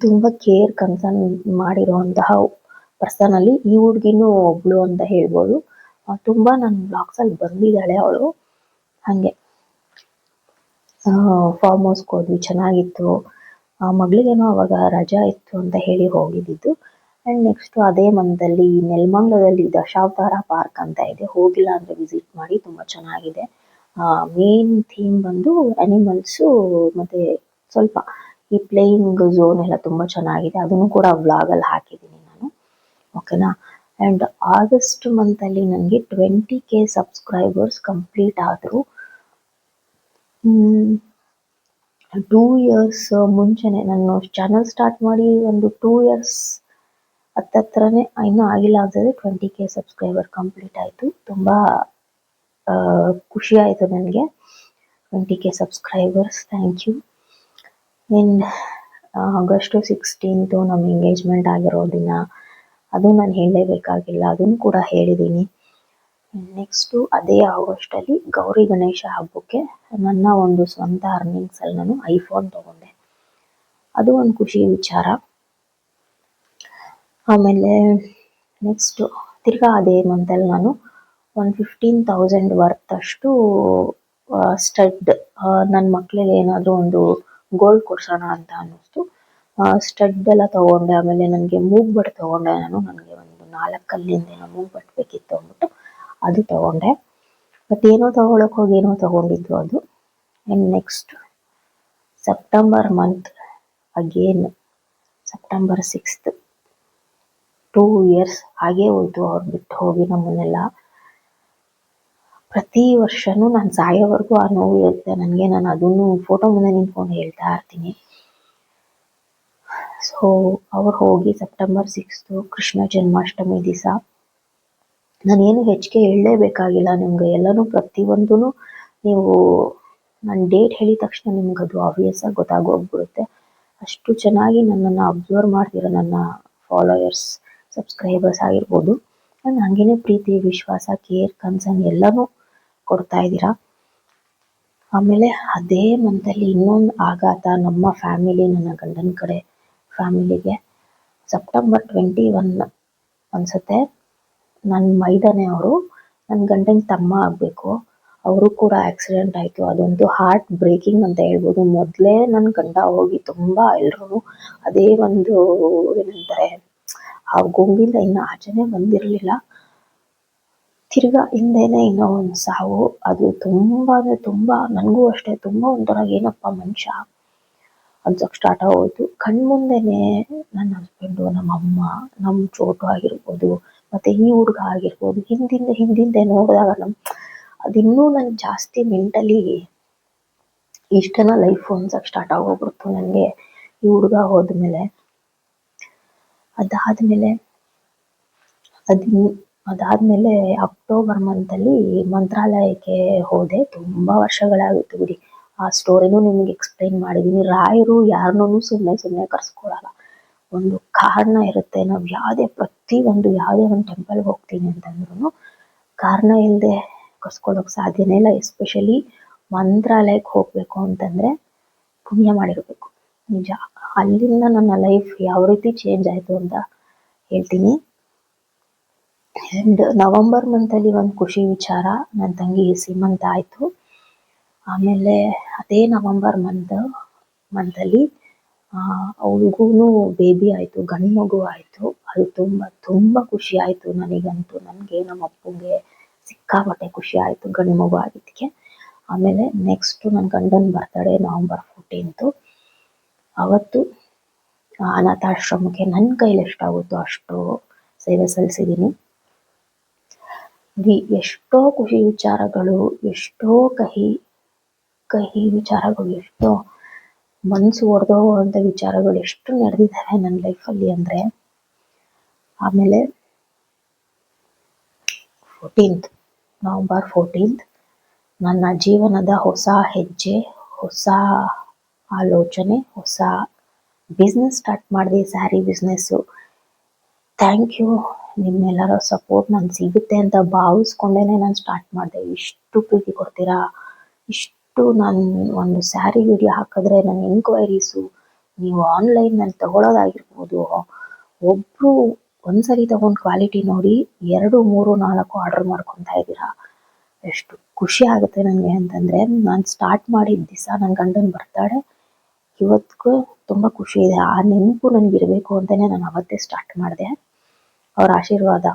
ತುಂಬ ಕೇರ್ ಕನ್ಸರ್ನ್ ಮಾಡಿರುವಂತಹ ಪರ್ಸನಲ್ಲಿ ಈ ಹುಡುಗಿನೂ ಒಬ್ಳು ಅಂತ ಹೇಳ್ಬೋದು. ತುಂಬಾ ನನ್ನ ಬ್ಲಾಗ್ಸಲ್ಲಿ ಬಂದಿದ್ದಾಳೆ ಅವಳು. ಹಾಗೆ. ಫಾರ್ಮ್ ಹೌಸ್ಗೆ ಹೋದ್ವಿ, ಚೆನ್ನಾಗಿತ್ತು. ಮಗಳಿಗೇನೋ ಅವಾಗ ರಜಾ ಇತ್ತು ಅಂತ ಹೇಳಿ ಹೋಗಿದ್ದಿದ್ದು. ಆ್ಯಂಡ್ ನೆಕ್ಸ್ಟ್ ಅದೇ ಮಂತಲ್ಲಿ ನೆಲಮಂಗಲದಲ್ಲಿ ದಶಾವತಾರ ಪಾರ್ಕ್ ಅಂತ ಇದೆ. ಹೋಗಿಲ್ಲ ಅಂದರೆ ವಿಸಿಟ್ ಮಾಡಿ ತುಂಬ ಚೆನ್ನಾಗಿದೆ. ಮೇನ್ ಥೀಮ್ ಬಂದು ಅನಿಮಲ್ಸು ಮತ್ತು ಸ್ವಲ್ಪ ಈ ಪ್ಲೇಯಿಂಗ್ ಝೋನ್ ಎಲ್ಲ ತುಂಬ ಚೆನ್ನಾಗಿದೆ. ಅದನ್ನು ಕೂಡ ವ್ಲಾಗಲ್ಲಿ ಹಾಕಿದ್ದೀನಿ ನಾನು. ಓಕೆನಾ ಆ್ಯಂಡ್ ಆಗಸ್ಟ್ ಮಂತಲ್ಲಿ ನನಗೆ ಟ್ವೆಂಟಿ ಕೆ ಸಬ್ಸ್ಕ್ರೈಬರ್ಸ್ ಕಂಪ್ಲೀಟ್ ಆದರು. ಟೂ ಇಯರ್ಸ್ ಮುಂಚೆನೆ ನಾನು ಚಾನಲ್ ಸ್ಟಾರ್ಟ್ ಮಾಡಿ ಒಂದು ಟೂ ಇಯರ್ಸ್ ಹತ್ತತ್ರನೇ, ಇನ್ನೂ ಆಗಿಲ್ಲ ಅನ್ಸುತ್ತೆ ಟ್ವೆಂಟಿ ಕೆ ಸಬ್ಸ್ಕ್ರೈಬರ್ ಕಂಪ್ಲೀಟ್ ಆಯಿತು. ತುಂಬ ಖುಷಿ ಆಯಿತು ನನಗೆ. Twenty K subscribers thank you and August sixteenth ನಮ್ಮ ಎಂಗೇಜ್ಮೆಂಟ್ ಆಗಿರೋ ದಿನ, ಅದು ನಾನು ಹೇಳಲೇಬೇಕಾಗಿಲ್ಲ, ಅದನ್ನು ಕೂಡ ಹೇಳಿದ್ದೀನಿ ನೆಕ್ಸ್ಟು ಅದೇ ಆಗಸ್ಟಲ್ಲಿ ಗೌರಿ ಗಣೇಶ ಹಬ್ಬಕ್ಕೆ ನನ್ನ ಒಂದು ಸ್ವಂತ ಅರ್ನಿಂಗ್ಸಲ್ಲಿ ನಾನು ಐಫೋನ್ ತೊಗೊಂಡೆ. ಅದು ಒಂದು ಖುಷಿ ವಿಚಾರ. ಆಮೇಲೆ ನೆಕ್ಸ್ಟು ತಿರ್ಗಾ ಅದೇ ಮಂತಲ್ಲಿ ನಾನು ಒಂದು ಫಿಫ್ಟೀನ್ ತೌಸಂಡ್ ವರ್ತ್ ಅಷ್ಟು ಸ್ಟಡ್ ನನ್ನ ಮಕ್ಕಳಿಗೆ ಏನಾದರೂ ಒಂದು ಗೋಲ್ಡ್ ಕೊಡ್ಸೋಣ ಅಂತ ಅನ್ನಿಸ್ತು. ಸ್ಟಡ್ ಎಲ್ಲ ತೊಗೊಂಡೆ, ಆಮೇಲೆ ನನಗೆ ಮೂಗ್ ಬಟ್ ತೊಗೊಂಡೆ ನಾನು. ನನಗೆ ಒಂದು ನಾಲ್ಕಲ್ಲಿಂದ ಏನೋ ಬಟ್ ಬೇಕಿತ್ತು ಅಂದ್ಬಿಟ್ಟು ಅದು ತೊಗೊಂಡೆ. ಬಟ್ ಏನೋ ತೊಗೊಳಕ್ಕೆ ಹೋಗಿ ಏನೋ ತೊಗೊಂಡಿದ್ದು ಅದು. And next September month again September sixth two years ಹಾಗೆ ಹೋಯ್ತು, ಅವ್ರು ಬಿಟ್ಟು ಹೋಗಿ ನಮ್ಮನ್ನೆಲ್ಲ. ಪ್ರತಿ ವರ್ಷನೂ ನಾನು ಸಾಯೋವರೆಗೂ ಆ ನೋವು ಇರುತ್ತೆ. ನನಗೆ ನಾನು ಅದನ್ನು ಫೋಟೋ ಮುಂದೆ ನಿಂತ್ಕೊಂಡು ಹೇಳ್ತಾ ಇರ್ತೀನಿ. ಸೊ ಅವ್ರು ಹೋಗಿ ಸೆಪ್ಟೆಂಬರ್ ಸಿಕ್ಸ್ತು ಕೃಷ್ಣ ಜನ್ಮಾಷ್ಟಮಿ ದಿವಸ ನಾನೇನು ಹೆಚ್ಚಿಗೆ ಹೇಳಲೇಬೇಕಾಗಿಲ್ಲ ನಿಮ್ಗೆ. ಎಲ್ಲನೂ ಪ್ರತಿಯೊಂದೂ ನೀವು ನಾನು ಡೇಟ್ ಹೇಳಿದ ತಕ್ಷಣ ನಿಮ್ಗೆ ಅದು ಆಬ್ವಿಯಸ್ ಆಗಿ ಗೊತ್ತಾಗೋಗ್ಬಿಡುತ್ತೆ ಅಷ್ಟು ಚೆನ್ನಾಗಿ ನನ್ನನ್ನು ಅಬ್ಸರ್ವ್ ಮಾಡ್ತೀರ ನನ್ನ ಫಾಲೋಯರ್ಸ್ ಸಬ್ಸ್ಕ್ರೈಬರ್ಸ್ ಆಗಿರ್ಬೋದು. ಆ್ಯಂಡ್ ಹಂಗೇನೆ ಪ್ರೀತಿ, ವಿಶ್ವಾಸ ಕೇರ್ ಕನ್ಸರ್ನ್ ಎಲ್ಲನೂ ಕೊಡ್ತಾ ಇದ್ದೀರಾ? ಆಮೇಲೆ ಅದೇ ಮಂತಲ್ಲಿ ಇನ್ನೊಂದು ಆಘಾತ ನಮ್ಮ ಫ್ಯಾಮಿಲಿ ನನ್ನ ಗಂಡನ ಕಡೆ ಫ್ಯಾಮಿಲಿಗೆ ಸೆಪ್ಟೆಂಬರ್ ಟ್ವೆಂಟಿ ಒನ್ ಅನ್ಸುತ್ತೆ. ನನ್ನ ಮೈದಾನೆ ಅವರು ನನ್ನ ಗಂಡನ ತಮ್ಮ ಆಗಬೇಕು. ಅವರು ಕೂಡ ಆಕ್ಸಿಡೆಂಟ್ ಆಯಿತು. ಅದೊಂದು ಹಾರ್ಟ್ ಬ್ರೇಕಿಂಗ್ ಅಂತ ಹೇಳ್ಬೋದು. ಮೊದಲೇ ನನ್ನ ಗಂಡ ಹೋಗಿ ತುಂಬ ಎಲ್ರೂ ಅದೇ ಒಂದು ಏನಂತಾರೆ ಆ ಗೊಂಬಿಂದ ಇನ್ನು ಆಚೆನೇ ಬಂದಿರಲಿಲ್ಲ. ತಿರ್ಗಾ ಹಿಂದೆನೆ ಇನ್ನೋ ಒಂದು ಸಾವು. ಅದು ತುಂಬ ಅಂದರೆ ತುಂಬ, ನನಗೂ ಅಷ್ಟೇ ತುಂಬ ಒಂಥರ ಏನಪ್ಪ ಮನುಷ್ಯ. ಅನ್ಸೋಕೆ ಸ್ಟಾರ್ಟ್ ಆಗೋಯ್ತು. ಕಣ್ಮುಂದೆನೆ ನನ್ನ ಹಸ್ಬೆಂಡು ನಮ್ಮ ಅಮ್ಮ, ನಮ್ಮ ಚೋಟು ಆಗಿರ್ಬೋದು, ಮತ್ತು ಈ ಹುಡುಗ ಆಗಿರ್ಬೋದು, ಹಿಂದಿಂದ ಹಿಂದಿಂದೆ ನೋಡಿದಾಗ ನಮ್ಮ ಅದಿನ್ನೂ ನನಗೆ ಜಾಸ್ತಿ ಮೆಂಟಲಿ ಇಷ್ಟನ ಲೈಫ್ ಅನ್ಸೋಕೆ ಸ್ಟಾರ್ಟ್ ಆಗೋಗ್ಬಿಡ್ತು ನನಗೆ ಈ ಹುಡುಗ ಹೋದ್ಮೇಲೆ ಅದಾದಮೇಲೆ ಅದಿನ್, ಅದಾದ್ಮೇಲೆ ಅಕ್ಟೋಬರ್ ಮಂತಲ್ಲಿ ಮಂತ್ರಾಲಯಕ್ಕೆ ಹೋದೆ. ತುಂಬಾ ವರ್ಷಗಳಾಗಿತ್ತು ಬಿಡಿ. ಆ ಸ್ಟೋರಿನೂ ನಿಮಗೆ ಎಕ್ಸ್ಪ್ಲೈನ್ ಮಾಡಿದೀನಿ. ರಾಯರು ಯಾರನ್ನೂ ಸುಮ್ಮನೆ ಸುಮ್ಮನೆ ಕರ್ಸ್ಕೊಳಲ್ಲ. ಒಂದು ಕಾರಣ ಇರುತ್ತೆ. ನಾವು ಯಾವುದೇ ಪ್ರತಿಯೊಂದು ಯಾವುದೇ ಒಂದು ಟೆಂಪಲ್ಗೆ ಹೋಗ್ತೀನಿ ಅಂತಂದ್ರೂ ಕಾರಣ ಇಲ್ಲದೆ ಕರ್ಸ್ಕೊಳ್ಳೋಕೆ ಸಾಧ್ಯನೇ ಇಲ್ಲ. ಎಸ್ಪೆಷಲಿ ಮಂತ್ರಾಲಯಕ್ಕೆ ಹೋಗಬೇಕು ಅಂತಂದ್ರೆ ಪುಣ್ಯ ಮಾಡಿರಬೇಕು. ನಿಜ. ಅಲ್ಲಿಂದ ನನ್ನ ಲೈಫ್ ಯಾವ ರೀತಿ ಚೇಂಜ್ ಆಯಿತು ಅಂತ ಹೇಳ್ತೀನಿ. ಆ್ಯಂಡ್ ನವಂಬರ್ ಮಂತಲ್ಲಿ ಒಂದು ಖುಷಿ ವಿಚಾರ ನನ್ನ ತಂಗಿ ಸೀಮಂತ ಆಯಿತು. ಆಮೇಲೆ ಅದೇ ನವಂಬರ್ ಮಂತ್ ಮಂತಲ್ಲಿ ಅವ್ರಿಗೂ ಬೇಬಿ ಆಯಿತು, ಗಂಡು ಮಗು ಆಯಿತು. ಅದು ತುಂಬ ತುಂಬ ಖುಷಿ ಆಯಿತು ನನಗಂತೂ. ನನಗೆ, ನಮ್ಮ ಅಪ್ಪಂಗೆ ಸಿಕ್ಕಾಪಟ್ಟೆ ಖುಷಿ ಆಯಿತು ಗಂಡು ಮಗು ಆಗಿದ್ದಕ್ಕೆ. ಆಮೇಲೆ ನೆಕ್ಸ್ಟು ನನ್ನ ಗಂಡನ ಬರ್ತಡೇ ನವಂಬರ್ ಫೋರ್ಟೀನ್ತು ಅವತ್ತು ಅನಾಥಾಶ್ರಮಕ್ಕೆ ನನ್ನ ಕೈಲಿ ಎಷ್ಟಾಗುತ್ತೋ ಅಷ್ಟು ಸೇವೆ ಸಲ್ಲಿಸಿದ್ದೀನಿ. ಎಷ್ಟೋ ಖುಷಿ ವಿಚಾರಗಳು, ಎಷ್ಟೋ ಕಹಿ ಕಹಿ ವಿಚಾರಗಳು, ಎಷ್ಟೋ ಮನಸ್ಸು ಒಡೆದೋಗುವಂಥ ವಿಚಾರಗಳು ಎಷ್ಟು ನಡೆದಿದ್ದಾವೆ ನನ್ನ ಲೈಫಲ್ಲಿ ಅಂದರೆ, ಆಮೇಲೆ ಫೋರ್ಟೀನ್ತ್ ನವಂಬರ್ ಫೋರ್ಟೀನ್ತ್ ನನ್ನ ಜೀವನದ ಹೊಸ ಹೆಜ್ಜೆ, ಹೊಸ ಆಲೋಚನೆ, ಹೊಸ ಬಿಸ್ನೆಸ್ ಸ್ಟಾರ್ಟ್ ಮಾಡಿದೆ ಸ್ಯಾರಿ ಬಿಸ್ನೆಸ್ಸು ಥ್ಯಾಂಕ್ ಯು ನಿಮ್ಮೆಲ್ಲರ ಸಪೋರ್ಟ್ ನಾನು ಸಿಗುತ್ತೆ ಅಂತ ಭಾವಿಸ್ಕೊಂಡೇ ನಾನು ಸ್ಟಾರ್ಟ್ ಮಾಡಿದೆ. ಇಷ್ಟು ಪ್ರೀತಿ ಕೊಡ್ತೀರಾ? ಇಷ್ಟು ನಾನು ಒಂದು ಸ್ಯಾರಿ ವಿಡಿಯೋ ಹಾಕಿದ್ರೆ ನನ್ನ ಎಂಕ್ವೈರೀಸು ನೀವು ಆನ್ಲೈನಲ್ಲಿ ತಗೊಳ್ಳೋದಾಗಿರ್ಬೋದು ಒಬ್ಬರು ಒಂದ್ಸರಿ ತಗೊಂಡು ಕ್ವಾಲಿಟಿ ನೋಡಿ, ಎರಡು, ಮೂರು, ನಾಲ್ಕು ಆರ್ಡರ್ ಮಾಡ್ಕೊತಾ ಇದ್ದೀರಾ? ಎಷ್ಟು ಖುಷಿ ಆಗುತ್ತೆ ನನಗೆ ಅಂತಂದರೆ, ನಾನು ಸ್ಟಾರ್ಟ್ ಮಾಡಿದ ದಿವಸ ನನ್ನ ಗಂಡನ ಬರ್ತಾಳೆ ಇವತ್ತಿಗೂ ತುಂಬ ಖುಷಿ ಇದೆ. ಆ ನೆನಪು ನನಗಿರಬೇಕು ಅಂತಲೇ ನಾನು ಅವತ್ತೇ ಸ್ಟಾರ್ಟ್ ಮಾಡಿದೆ. ಅವ್ರ ಆಶೀರ್ವಾದ,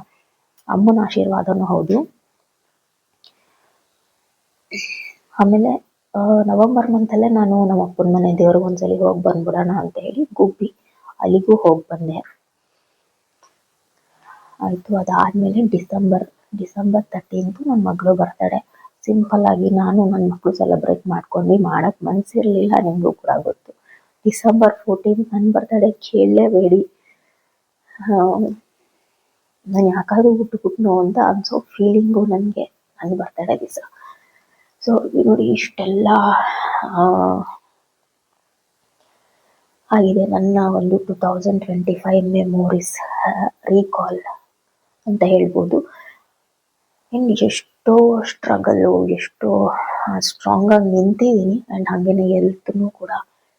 ಅಮ್ಮನ ಆಶೀರ್ವಾದನೂ ಹೌದು. ಆಮೇಲೆ ನವೆಂಬರ್ ಮಂತಲ್ಲೇ ನಾನು ನಮ್ಮ ಅಪ್ಪನ ಮನೆ ದೇವ್ರಿಗೆ ಒಂದ್ಸಲಿ ಹೋಗಿ ಬಂದ್ಬಿಡೋಣ ಅಂತ ಹೇಳಿ ಗುಬ್ಬಿ ಅಲ್ಲಿಗೂ ಹೋಗಿ ಬಂದೆ. ಆಯಿತು, ಅದಾದ್ಮೇಲೆ ಡಿಸೆಂಬರ್ ಡಿಸೆಂಬರ್ ತರ್ಟೀನ್ತು ನನ್ನ ಮಗಳು ಬರ್ತಾಳೆ ಸಿಂಪಲ್ ಆಗಿ ನಾನು ನನ್ನ ಮಕ್ಕಳು ಸೆಲೆಬ್ರೇಟ್ ಮಾಡ್ಕೊಂಡು ಮಾಡಕ್ಕೆ ಮನಸ್ಸಿರಲಿಲ್ಲ ನಿಮಗೂ ಕೂಡ ಗೊತ್ತು. ಡಿಸೆಂಬರ್ ಫೋರ್ಟೀನ್ ನನ್ನ ಬರ್ತಡೆ ಕೇಳಲೇಬೇಡಿ. ನಾನು ಯಾಕಾದ್ರೂ ಬಿಟ್ಬಿಟ್ನೋ ಅಂತ ಅನ್ಸೋ ಫೀಲಿಂಗು ನನಗೆ ನನ್ನ ಬರ್ತಡೆ ದಿವಸ. ಸೊ ನೋಡಿ ಇಷ್ಟೆಲ್ಲ ಆಗಿದೆ ನನ್ನ ಒಂದು two thousand twenty five memories recall ಅಂತ ಹೇಳ್ಬೋದು. ಇನ್ನು ಎಷ್ಟೋ ಸ್ಟ್ರಗಲ್ಲು ಎಷ್ಟೋ ಸ್ಟ್ರಾಂಗಾಗಿ ನಿಂತಿದ್ದೀನಿ. ಆ್ಯಂಡ್ ಹಾಗೇನೆ ಎಲ್ತ್ನೂ ಕೂಡ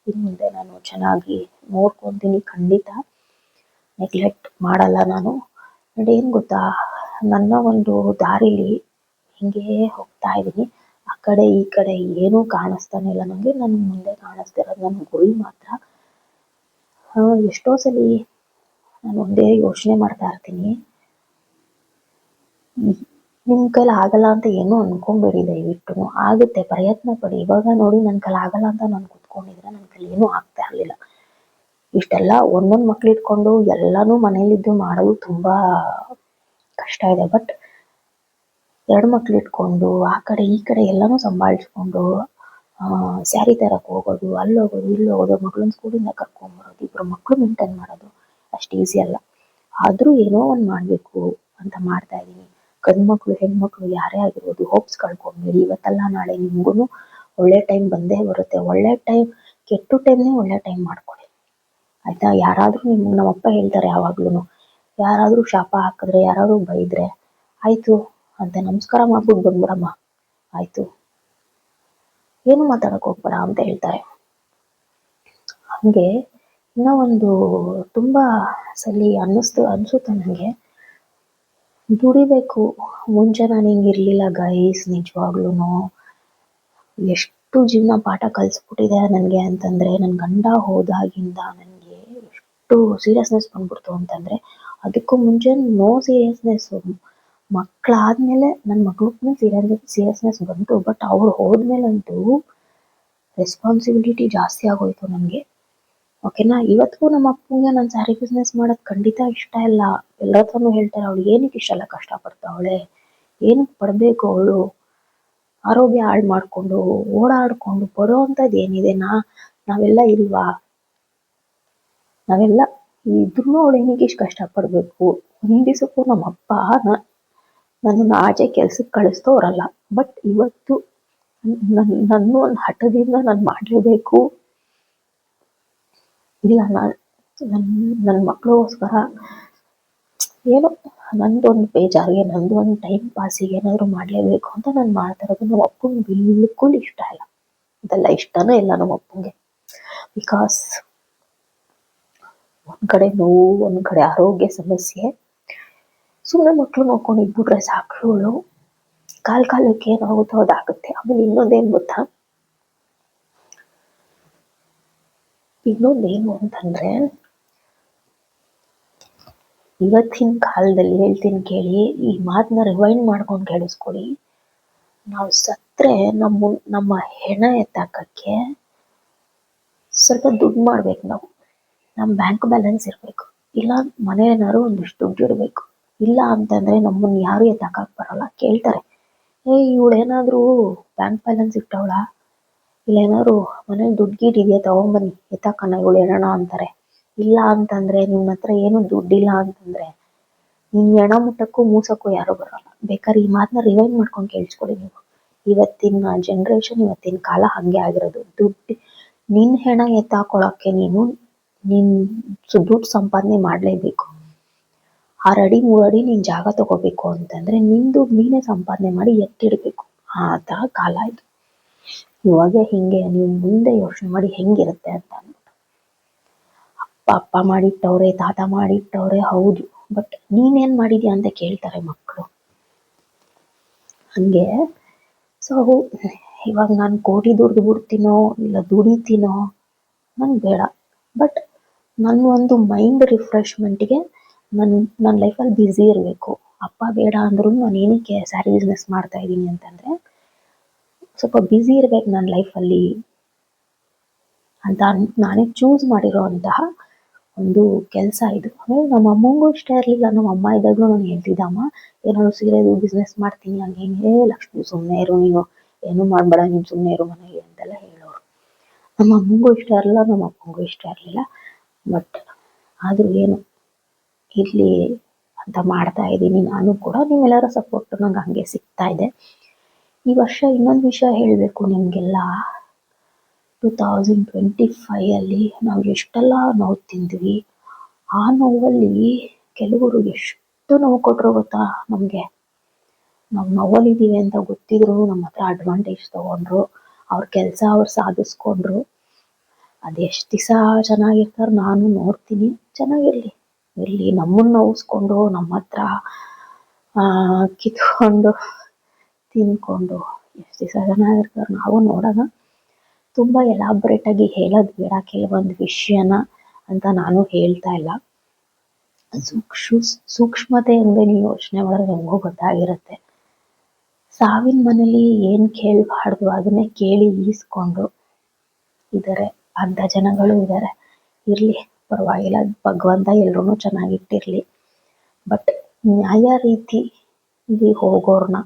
ಇನ್ನು ಮುಂದೆ ನಾನು ಚೆನ್ನಾಗಿ ನೋಡ್ಕೊಂತೀನಿ. ಖಂಡಿತ ನೆಗ್ಲೆಕ್ಟ್ ಮಾಡಲ್ಲ ನಾನು. ಅಂಡ್ ಏನು ಗೊತ್ತಾ? ನನ್ನ ಒಂದು ದಾರಿಲಿ ಹಿಂಗೆ ಹೋಗ್ತಾ ಇದ್ದೀನಿ. ಆ ಕಡೆ ಈ ಕಡೆ ಏನೂ ಕಾಣಿಸ್ತಾನೆ ಇಲ್ಲ ನನಗೆ ನನ್ನ ಮುಂದೆ ಕಾಣಿಸ್ತಿರೋದು ನನ್ನ ಗುರಿ ಮಾತ್ರ. ಎಷ್ಟೋ ಸಲಿ ನಾನು ಒಂದೇ ಯೋಚನೆ ಮಾಡ್ತಾ ಇರ್ತೀನಿ. ನಿಮ್ಮ ಕೈಲಿ ಆಗಲ್ಲ ಅಂತ ಏನೂ ಅನ್ಕೊಂಬೇಡಿ ದಯವಿಟ್ಟು. ಆಗುತ್ತೆ, ಪ್ರಯತ್ನ ಪಡಿ. ಇವಾಗ ನೋಡಿ ನನ್ನ ಕೈಲಿ ಆಗಲ್ಲ ಅಂತ ನಾನು ಕುತ್ಕೊಂಡಿದ್ರೆ ನನ್ನ ಕೈಲಿ ಏನೂ ಆಗ್ತಾ ಇರಲಿಲ್ಲ. ಇಷ್ಟೆಲ್ಲ ಒಂದೊಂದು ಮಕ್ಳು ಇಟ್ಕೊಂಡು ಎಲ್ಲಾನು ಮನೇಲಿದ್ದು ಮಾಡೋದು ತುಂಬಾ ಕಷ್ಟ ಇದೆ. ಬಟ್ ಎರಡು ಮಕ್ಳು ಇಟ್ಕೊಂಡು ಆ ಕಡೆ ಈ ಕಡೆ ಎಲ್ಲಾನು ಸಂಭಾಳಿಸ್ಕೊಂಡು ಸ್ಯಾರಿ ತರಕ್ ಹೋಗೋದು, ಅಲ್ಲಿ ಹೋಗೋದು, ಇಲ್ಲಿ ಹೋಗೋದು ಮಗಳನ್ನ ಸ್ಕೂಲಿಂದ ಕರ್ಕೊಂಬರೋದು ಇಬ್ರು ಮಕ್ಳು ಮೇಂಟೈನ್ ಮಾಡೋದು ಅಷ್ಟು ಈಸಿ ಅಲ್ಲ. ಆದ್ರೂ ಏನೋ ಒಂದು ಮಾಡಬೇಕು ಅಂತ ಮಾಡ್ತಾ ಇದ್ದೀನಿ. ಗಂಡು ಮಕ್ಳು ಹೆಣ್ಮಕ್ಳು ಯಾರೇ ಆಗಿರ್ಬೋದು ಹೋಪ್ಸ್ ಕಳ್ಕೊಬೇಡಿ. ಇವತ್ತಲ್ಲ, ನಾಳೆ ನಿಮ್ಗೂ ಒಳ್ಳೆ ಟೈಮ್ ಬಂದೇ ಬರುತ್ತೆ. ಒಳ್ಳೆ ಟೈಮ್ ಕೆಟ್ಟು ಟೈಮ್ನೇ ಒಳ್ಳೆ ಟೈಮ್ ಮಾಡ್ಕೊಳ್ಳಿ ಆಯ್ತಾ? ಯಾರಾದ್ರೂ ನಿಮ್ಗೆ ನಮ್ಮಪ್ಪ ಹೇಳ್ತಾರೆ ಯಾವಾಗ್ಲೂ ಯಾರಾದ್ರೂ ಶಾಪ ಹಾಕಿದ್ರೆ, ಯಾರಾದ್ರೂ ಬೈದ್ರೆ, ಆಯ್ತು ಅಂತ ನಮಸ್ಕಾರ ಮಾಡ್ಬಿಟ್ಟು ಬಂದ್ಬಿಡಮ್ಮ. ಆಯ್ತು. ಏನು ಮಾತಾಡಕ್ ಹೋಗ್ಬೇಡ ಅಂತ ಹೇಳ್ತಾರೆ. ಹಂಗೆ ಇನ್ನ ಒಂದು ತುಂಬಾ ಸಲಿ ಅನ್ನಿಸ್ತು, ಅನ್ಸುತ್ತೆ ನನಗೆ ದುಡಿಬೇಕು. ಮುಂಚೆ ನಾನು ಹಿಂಗಿರ್ಲಿಲ್ಲ ಗೈಸ್ ನಿಜವಾಗ್ಲೂ ಎಷ್ಟು ಜೀವನ ಪಾಠ ಕಲಿಸ್ಬಿಟ್ಟಿದೆ ನನಗೆ ಅಂತಂದ್ರೆ ನನ್ನ ಗಂಡ ಹೋದಾಗಿಂದ ನನಗೆ ಎಷ್ಟು ಸೀರಿಯಸ್ನೆಸ್ ಬಂದ್ಬಿಡ್ತು ಅಂತಂದ್ರೆ, ಅದಕ್ಕೂ ಮುಂಚೆ ನೋ ಸೀರಿಯಸ್ನೆಸ್ ಮಕ್ಕಳಾದ್ಮೇಲೆ ನನ್ನ ಮಗಳಿಗೆ ಸೀರಿಯಸ್ ಸೀರಿಯಸ್ನೆಸ್ ಬಂತು ಬಟ್ ಅವ್ರು ಹೋದ್ಮೇಲಂತೂ ರೆಸ್ಪಾನ್ಸಿಬಿಲಿಟಿ ಜಾಸ್ತಿ ಆಗೋಯ್ತು ನನಗೆ. ಓಕೆನಾ ಇವತ್ತಿಗೂ ನಮ್ಮ ಅಪ್ಪಂಗೆ ನಾನು ಸ್ಯಾರಿ ಬಿಸ್ನೆಸ್ ಮಾಡೋದು ಖಂಡಿತ ಇಷ್ಟ ಇಲ್ಲ. ಎಲ್ಲರ ಹತ್ರನೂ ಹೇಳ್ತಾರೆ, ಅವಳು ಏನಕ್ಕೆ ಇಷ್ಟೆಲ್ಲ ಕಷ್ಟಪಡ್ತಾವಳೆ ಏನಕ್ಕೆ ಪಡಬೇಕು ಅವಳು? ಆರೋಗ್ಯ ಹಾಳು ಮಾಡ್ಕೊಂಡು, ಓಡಾಡ್ಕೊಂಡು ಏನಿದೆ? ನಾ, ನಾವೆಲ್ಲ ಇಲ್ವಾ? ನಾವೆಲ್ಲ ಇದ್ರೂ ಅವಳು ಏನಕ್ಕೆ ಇಷ್ಟು ಕಷ್ಟಪಡಬೇಕು? ಒಂದ್ ದಿವಸಕ್ಕೂ ನಮ್ಮ ಅಪ್ಪ ನನ್ನ ನನ್ನನ್ನು ಆಚೆ ಕೆಲ್ಸಕ್ಕೆ ಕಳಿಸ್ತವ್ರಲ್ಲ. ಬಟ್ ಇವತ್ತು ನನ್ನ ನನ್ನ ಒಂದು ಹಠದಿಂದ ನಾನು ಮಾಡಲೇಬೇಕು ಇಲ್ಲ, ನಾನು ನನ್ನ ನನ್ನ ಮಕ್ಳಿಗೋಸ್ಕರ ಏನೋ ನಂದೊಂದು ಬೇಜಾರಿಗೆ ನಂದು ಒಂದು ಟೈಮ್ ಪಾಸಿಗೆ ಏನಾದ್ರು ಮಾಡಲೇಬೇಕು ಅಂತ ನಾನು ಮಾಡ್ತಾ ಇರೋದು. ನಮ್ಮ ಅಪ್ಪಂಗೆ ಬಿಲ್ಕುಲ್ ಇಷ್ಟ ಇಲ್ಲ. ಅದೆಲ್ಲ ಇಷ್ಟನೇ ಇಲ್ಲ ನಮ್ಮ ಅಪ್ಪಂಗೆ. ಬಿಕಾಸ್ ಒಂದ್ ಕಡೆ ನೋವು, ಒಂದ್ ಕಡೆ ಆರೋಗ್ಯ ಸಮಸ್ಯೆ. ಸುಮ್ಮನೆ ಮಕ್ಕಳು ನೋಡ್ಕೊಂಡು ಇದ್ಬಿಟ್ರೆ ಸಾಕು. ಕಾಲ್ ಕಾಲಕ್ಕೆ ಏನಾಗುತ್ತೋ ಅದಾಗುತ್ತೆ. ಆಮೇಲೆ ಇನ್ನೊಂದೇನ್ ಗೊತ್ತಾ? ಇನ್ನೊಂದೇನು ಅಂತಂದ್ರೆ ಇವತ್ತಿನ ಕಾಲದಲ್ಲಿ ಹೇಳ್ತೀನಿ ಕೇಳಿ ಈ ಮಾತನ್ನ ರಿವೈಂಡ್ ಮಾಡ್ಕೊಂಡು ಕೇಳಿಸ್ಕೊಳ್ಳಿ ನಾವು ಸತ್ರೆ ನಮ್ಮ ನಮ್ಮ ಹೆಣ ಎತ್ತಾಕಕ್ಕೆ ಸ್ವಲ್ಪ ದುಡ್ಡು ಮಾಡ್ಬೇಕು ನಾವು ನಮ್ಮ ಬ್ಯಾಂಕ್ ಬ್ಯಾಲೆನ್ಸ್ ಇರಬೇಕು ಇಲ್ಲ ಮನೆ ಏನಾದ್ರು ಒಂದಿಷ್ಟು ದುಡ್ಡು ಇಡಬೇಕು ಇಲ್ಲ ಅಂತಂದ್ರೆ ನಮ್ಮನ್ನ ಯಾರು ಎತ್ತಾಕಕ್ ಬರಲ್ಲ ಕೇಳ್ತಾರೆ ಏ ಇವಳು ಏನಾದ್ರು ಬ್ಯಾಂಕ್ ಬ್ಯಾಲೆನ್ಸ್ ಇಟ್ಟವಳ ಇಲ್ಲ ಏನಾದ್ರು ಮನೇಲಿ ದುಡ್ಡ್ ಗೀಡ್ ಇದೆಯಾ ತಗೊಂಡ್ಬನ್ನಿ ಎತ್ತಾಕಣ ಇವ್ಳು ಹೇಳೋಣ ಅಂತಾರೆ. ಇಲ್ಲ ಅಂತಂದ್ರೆ ನಿಮ್ ಹತ್ರ ಏನು ದುಡ್ಡಿಲ್ಲ ಅಂತಂದ್ರೆ ನಿಮ್ ಹೆಣ ಮುಟ್ಟಕ್ಕೂ ಮೂಸಕ್ಕೂ ಯಾರು ಬರಲ್ಲ. ಬೇಕಾದ್ರೆ ಈ ಮಾತನ್ನ ರಿವೈಂಡ್ ಮಾಡ್ಕೊಂಡು ಕೇಳಿಸ್ಕೊಳ್ಳಿ ನೀವು. ಇವತ್ತಿನ ಜನರೇಷನ್ ಇವತ್ತಿನ ಕಾಲ ಹಂಗೆ ಆಗಿರೋದು. ದುಡ್ಡು, ನಿನ್ ಹೆಣ ಎತ್ತಾಕೊಳಕ್ಕೆ ನೀನು ನಿನ್ ದುಡ್ಡು ಸಂಪಾದನೆ ಮಾಡ್ಲೇಬೇಕು. ಆರ್ ಅಡಿ ನೀನ್ ಜಾಗ ತಗೋಬೇಕು ಅಂತಂದ್ರೆ ನಿನ್ ನೀನೇ ಸಂಪಾದನೆ ಮಾಡಿ ಎತ್ತಿಡ್ಬೇಕು. ಆ ತರ ಕಾಲ ಇದು. ಇವಾಗ ಹಿಂಗೆ, ನೀವು ಮುಂದೆ ಯೋಚನೆ ಮಾಡಿ ಹೆಂಗಿರುತ್ತೆ ಅಂತ ಅಂದ್ಬಿಟ್ಟು. ಅಪ್ಪ ಅಪ್ಪ ಮಾಡಿಟ್ಟವ್ರೆ, ತಾತ ಮಾಡಿಟ್ಟವ್ರೆ, ಹೌದು ಬಟ್ ನೀನೇನ್ ಮಾಡಿದ್ಯಾ ಅಂತ ಕೇಳ್ತಾರೆ ಮಕ್ಕಳು ಹಂಗೆ ಸೊ ಇವಾಗ ನಾನು ಕೋಟಿ ದುಡ್ದು ಬಿಡ್ತೀನೋ, ಇಲ್ಲ ದುಡಿತೀನೋ, ನಂಗೆ ಬೇಡ. ಬಟ್ ನನ್ನ ಒಂದು ಮೈಂಡ್ ರಿಫ್ರೆಶ್ಮೆಂಟ್ಗೆ ನಾನು ನನ್ನ ಲೈಫಲ್ಲಿ ಬ್ಯುಸಿ ಇರಬೇಕು. ಅಪ್ಪ ಬೇಡ ಅಂದ್ರೂ ನಾನು ಏನಕ್ಕೆ ಸ್ಯಾರಿ ಬಿಸ್ನೆಸ್ ಮಾಡ್ತಾ ಇದ್ದೀನಿ ಅಂತಂದರೆ ಸ್ವಲ್ಪ ಬ್ಯುಸಿ ಇರ್ಬೇಕು ನನ್ನ ಲೈಫಲ್ಲಿ ಅಂತ ನಾನೇ ಚೂಸ್ ಮಾಡಿರೋ ಅಂತಹ ಒಂದು ಕೆಲಸ ಇದು. ಆಮೇಲೆ ನಮ್ಮ ಅಮ್ಮಂಗೂ ಇಷ್ಟ ಇರಲಿಲ್ಲ, ನಮ್ಮ ಅಮ್ಮ ಇದ್ದಾಗಲೂ ನಾನು ಹೇಳ್ತಿದ್ದಮ್ಮ, ಏನಾದ್ರು ಸೀರೆದು ಬಿಸ್ನೆಸ್ ಮಾಡ್ತೀನಿ ಹಂಗೆ ಹಿಂಗೆ "ಏ ಲಕ್ಷ್ಮಿ ಸುಮ್ಮನೆ ಇರು ನೀನು, ಏನು ಮಾಡಬೇಡ, ನೀನು ಸುಮ್ಮನೆ ಇರು ಮನೆಗೆ ಅಂತೆಲ್ಲ ಹೇಳೋರು. ನಮ್ಮ ಅಮ್ಮಂಗೂ ಇಷ್ಟ ಇರಲಿಲ್ಲ ನಮ್ಮ ಅಪ್ಪಂಗೂ ಇಷ್ಟ ಇರಲಿಲ್ಲ. ಬಟ್ ಆದರೂ ಏನು, ಇರಲಿ ಅಂತ ಮಾಡ್ತಾ ಇದ್ದೀನಿ. ನಾನು ಕೂಡ ನಿಮ್ಮೆಲ್ಲರ ಸಪೋರ್ಟ್ ನಂಗೆ ಹಂಗೆ ಸಿಗ್ತಾ ಇದೆ. ಈ ವರ್ಷ ಇನ್ನೊಂದು ವಿಷಯ ಹೇಳಬೇಕು ನಿಮಗೆಲ್ಲ. ಟೂ ತೌಸಂಡ್ ಟ್ವೆಂಟಿ ಫೈಯಲ್ಲಿ ನಾವು ಎಷ್ಟೆಲ್ಲ ನೋವು ತಿಂದ್ವಿ. ಆ ನೋವಲ್ಲಿ ಕೆಲವರು ಎಷ್ಟು ನೋವು ಕೊಟ್ಟರು ಗೊತ್ತಾ ನಮಗೆ? ನಾವು ನೋವಲ್ಲಿದ್ದೀವಿ ಅಂತ ಗೊತ್ತಿದ್ರು ನಮ್ಮ ಹತ್ರ ಅಡ್ವಾಂಟೇಜ್ ತಗೊಂಡ್ರು, ಅವ್ರ ಕೆಲಸ ಅವ್ರು ಸಾಧಿಸ್ಕೊಂಡ್ರು. ಅದೆಷ್ಟು ದಿವಸ ಚೆನ್ನಾಗಿರ್ತಾರೆ ನಾನು ನೋಡ್ತೀನಿ, ಚೆನ್ನಾಗಿರಲಿ. ಇರಲಿ ನಮ್ಮನ್ನು ನೋವಿಸ್ಕೊಂಡು ನಮ್ಮ ಹತ್ರ ಕಿತ್ಕೊಂಡು ತಿನ್ಕೊಂಡು ಎಷ್ಟು ದಿವಸ ಚೆನ್ನಾಗಿರ್ತಾರೆ ನಾವು ನೋಡೋಣ. ತುಂಬ ಎಲಾಬ್ರೇಟ್ ಆಗಿ ಹೇಳೋದು ಬೇಡ, ಕೆಲವೊಂದು ವಿಷಯನ ಅಂತ ನಾನು ಹೇಳ್ತಾ ಇಲ್ಲ. ಸೂಕ್ಷ್ಮ, ಸೂಕ್ಷ್ಮತೆ ಅಂದರೆ ನೀವು ಯೋಚನೆ ಮಾಡಿದ್ರೆ ನಿಮಗೂ ಗೊತ್ತಾಗಿರುತ್ತೆ. ಸಾವಿನ ಮನೇಲಿ ಏನು ಕೇಳಬಾರ್ದು ಅದನ್ನೇ ಕೇಳಿ ಈಸ್ಕೊಂಡು ಇದ್ದಾರೆ ಅರ್ಧ ಜನಗಳು ಇದ್ದಾರೆ ಇರಲಿ, ಪರವಾಗಿಲ್ಲ, ಭಗವಂತ ಎಲ್ರೂ ಚೆನ್ನಾಗಿಟ್ಟಿರಲಿ ಬಟ್ ನ್ಯಾಯ ರೀತಿ ಇಲ್ಲಿ ಹೋಗೋರ್ನ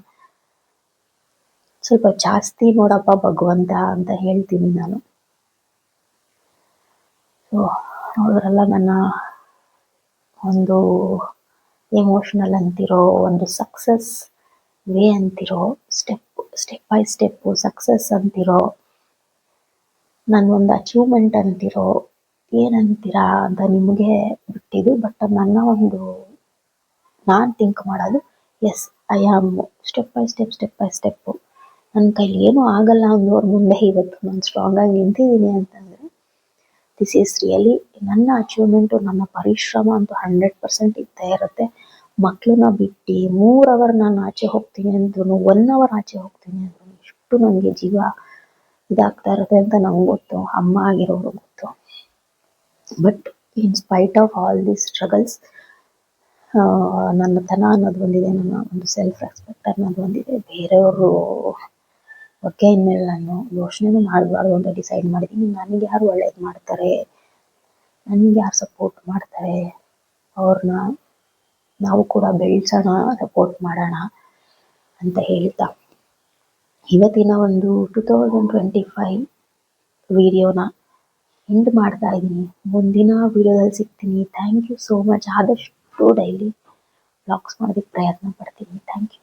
ಸ್ವಲ್ಪ ಜಾಸ್ತಿ ನೋಡಪ್ಪ ಭಗವಂತ ಅಂತ ಹೇಳ್ತೀನಿ ನಾನು. ಸೊ ಅವರೆಲ್ಲ ನನ್ನ ಒಂದು ಎಮೋಷ್ನಲ್ ಅಂತಿರೋ, ಒಂದು ಸಕ್ಸಸ್ ವೇ ಅಂತಿರೋ step step by step success ಅಂತಿರೋ ನನ್ನ ಒಂದು ಅಚೀವ್ಮೆಂಟ್ ಅಂತಿರೋ ಏನಂತೀರಾ ಅಂತ ನಿಮಗೆ ಬಿಟ್ಟಿದ್ದು ಬಟ್ ನನ್ನ ಒಂದು, ನಾನು ಥಿಂಕ್ ಮಾಡೋದು as I am step by step step by step ನನ್ನ ಕೈಲಿ ಏನೂ ಆಗಲ್ಲ ಅನ್ನೋರ ಮುಂದೆ ಇವತ್ತು ನಾನು ಸ್ಟ್ರಾಂಗ್ ಆಗಿ ನಿಂತಿದ್ದೀನಿ ಅಂತಂದರೆ ದಿಸ್ ಈಸ್ ರಿಯಲಿ ನನ್ನ ಅಚೀವ್ಮೆಂಟು ನನ್ನ ಪರಿಶ್ರಮ ಅಂತೂ ಹಂಡ್ರೆಡ್ ಪರ್ಸೆಂಟ್ ಇದ್ದೇ ಇರುತ್ತೆ. ಮಕ್ಕಳನ್ನ ಬಿಟ್ಟು ಮೂರು ಅವರ್ ನಾನು ಆಚೆ ಹೋಗ್ತೀನಿ ಅಂದ್ರೂ ಒನ್ ಅವರ್ ಆಚೆ ಹೋಗ್ತೀನಿ ಅಂದ್ರೂ ಎಷ್ಟು ನನಗೆ ಜೀವ ಇದಾಗ್ತಾ ಇರುತ್ತೆ ಅಂತ ನಂಗೆ ಗೊತ್ತು, ಅಮ್ಮ ಆಗಿರೋರು ಗೊತ್ತು. But in spite of all these struggles ನನ್ನ ತನ ಅನ್ನೋದು ಬಂದಿದೆ, ನನ್ನ ಒಂದು ಸೆಲ್ಫ್ ರೆಸ್ಪೆಕ್ಟ್ ಅನ್ನೋದು ಬಂದಿದೆ, ಬೇರೆಯವರು ಬಗ್ಗೆ ಇನ್ಮೇಲೆ ನಾನು ಯೋಚನೆನೂ ಮಾಡಬಾರ್ದು ಅಂತ ಡಿಸೈಡ್ ಮಾಡಿದ್ದೀನಿ ನನಗೆ ಯಾರು ಒಳ್ಳೇದು ಮಾಡ್ತಾರೆ? ನನಗೆ ಯಾರು ಸಪೋರ್ಟ್ ಮಾಡ್ತಾರೆ? ಅವ್ರನ್ನ ನಾವು ಕೂಡ ಬೆಳೆಸೋಣ ಸಪೋರ್ಟ್ ಮಾಡೋಣ ಅಂತ ಹೇಳ್ತಾ ಇವತ್ತಿನ ಒಂದು ಟೂ ತೌಸಂಡ್ ಟ್ವೆಂಟಿ ಫೈವ್ ವಿಡಿಯೋನ ಎಂಡ್ ಮಾಡ್ತಾ ಇದ್ದೀನಿ ಮುಂದಿನ ವಿಡಿಯೋದಲ್ಲಿ ಸಿಗ್ತೀನಿ. ಥ್ಯಾಂಕ್ ಯು ಸೋ ಮಚ್ ಆದಷ್ಟು ಡೈಲಿ ಬ್ಲಾಗ್ಸ್ ಮಾಡೋದಕ್ಕೆ ಪ್ರಯತ್ನ ಪಡ್ತೀನಿ. Thank you